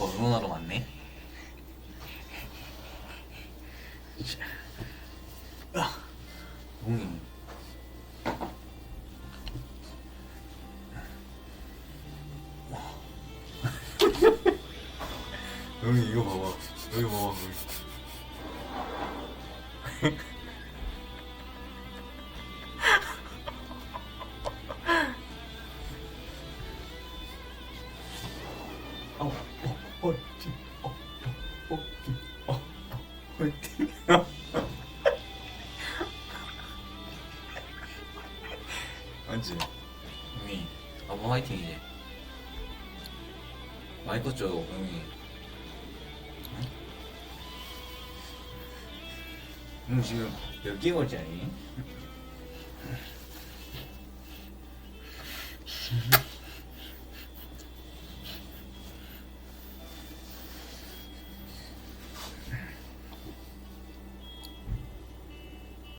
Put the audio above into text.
아빠 응원하러 왔네. 아, 형님. 형님 이거 봐봐. 여기 봐봐. 여기. 맞지? 형이 뭐 아무 화이팅이지 많이 컸죠 형이 응? 응 지금 몇 개월째니?